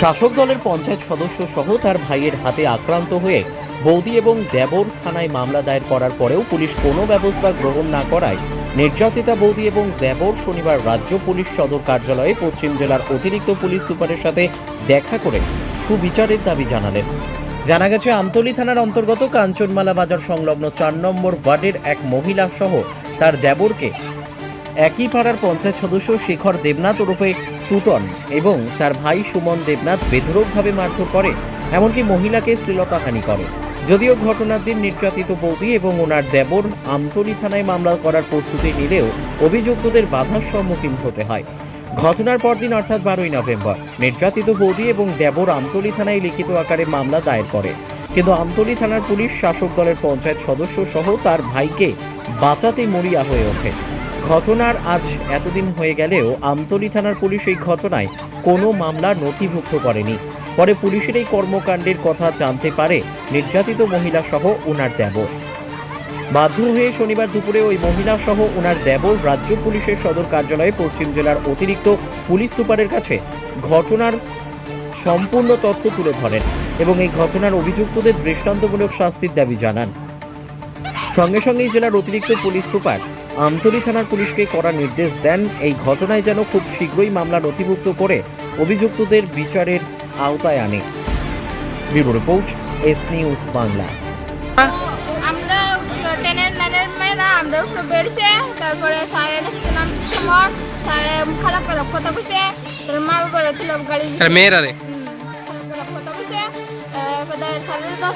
শাসক দলের পঞ্চায়েত সদস্য সহ তার ভাইয়ের হাতে আক্রান্ত হয়ে বৌদি এবং দেবর থানায় মামলা দায়ের করার পরেও পুলিশ কোনো ব্যবস্থা গ্রহণ না করায় নির্যাতিতা বৌদি এবং দেবর শনিবার রাজ্য পুলিশ সদর কার্যালয়ে পশ্চিম জেলার অতিরিক্ত পুলিশ সুপারের সাথে দেখা করে সুবিচারের দাবি জানালেন। জানা গেছে, আমতলী থানার অন্তর্গত কাঞ্চনমালা বাজার সংলগ্ন চার নম্বর ওয়ার্ডের এক মহিলা সহ তার দেবরকে একই পাড়ার পঞ্চায়েত সদস্য শেখর দেবনাথ ওরফে টুটন এবং তার ভাই সুমন দেবনাথ বেধরকভাবে মারধর করে, এমনকি মহিলাকে শ্লীলতাহানি করে। যদিও ঘটনার দিন নির্যাতিত বৌদি এবং ওনার দেবর আমতলী থানায় মামলা করার প্রস্তুতি নিলেও অভিযুক্তদের বাধার সম্মুখীন হতে হয়। ঘটনার পরদিন অর্থাৎ বারোই নভেম্বর, নির্যাতিত বৌদি এবং দেবর আমতলী থানায় লিখিত আকারে মামলা দায়ের করে। কিন্তু আমতলী থানার পুলিশ, শাসক দলের পঞ্চায়েত সদস্য সহ তার ভাইকে বাঁচাতে মরিয়া হয়ে ওঠে। ঘটনার আজ এতদিন হয়ে গেলেও আমতলী থানার পুলিশ এই ঘটনায় কোনো মামলা নথিভুক্ত করেনি। পরে পুলিশের এই কর্মকাণ্ডের কথা জানতে পারে নির্যাতিত মহিলা সহ ওনার দেবর। বাধ্য হয়ে শনিবার দুপুরে ওই মহিলা সহ ওনার দেবর রাজ্য পুলিশের সদর কার্যালয়ে পশ্চিম জেলার অতিরিক্ত পুলিশ সুপারের কাছে ঘটনার সম্পূর্ণ তথ্য তুলে ধরেন এবং এই ঘটনার অভিযুক্তদের দৃষ্টান্তমূলক শাস্তির দাবি জানান। সঙ্গে সঙ্গেই জেলার অতিরিক্ত পুলিশ সুপার আমতলী থানার পুলিশকে করা নির্দেশ দেন, এই ঘটনায় যেন খুব শীঘ্রই মামলা নথিভুক্ত করে অভিযুক্তদের বিচারের আওতায় আনে। Bureau report, S news Bangla. মেয়েরা আমরা উপরে বেড়েছে তারপরে স্যারে নাচছিলাম সময় স্যারে খারাপ খারাপ কথা কইছে তার মা গাড়ি। আর মেয়েরা রে খারাপ কথা কইছে স্যারের তার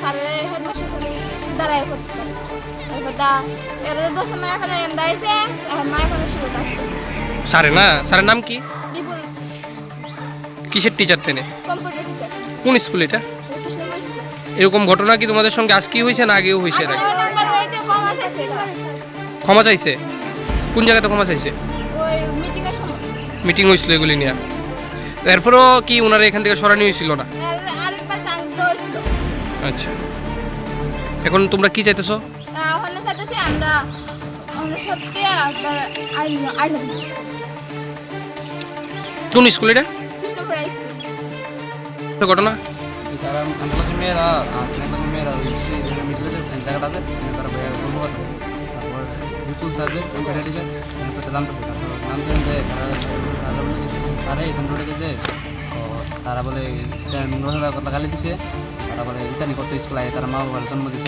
স্যারে হেডমাস্টার দাঁড়ায় করতে এর দোষে মা এখানে দাঁড়াইছে আর মা এখানে শুরু কাজ করছে। স্যারে না স্যারের নাম কি? কিসের টিচার তেনে? কম্পিউটার টিচার কোন স্কুল এটা? এরকম ঘটনা কি তোমাদের সঙ্গে আজকেই হয়েছে না আগেও হয়েছে এর ক্ষমা চাইছে? কোন জায়গাতে ক্ষমা চাইছে? মিটিং হয়েছিল এগুলি নিয়ে। এরপরও কি ওনারা এখান থেকে সরানি হয়েছিল না? আর আরেকবার চান্স দেওয়া হয়েছিল। আচ্ছা। এখন তোমরা কি চাইতেছো? কোন স্কুল এটা? ঘটনা? তারা মেয়েরা মেয়েরা ওই সেই মিডলে যে জায়গাটা আছে তারা গল্প কথা। তারপর বিপুল স্যার যে ভেড়াটি ওনার সাথে নামতে পেতাম নামতে যে স্যারে এখান থেকে তো তারা বলে কথা গালি দিছে। তারা বলে, ইতানি করতে স্কুল আয় তারা মা বাবার জন্ম দিচ্ছে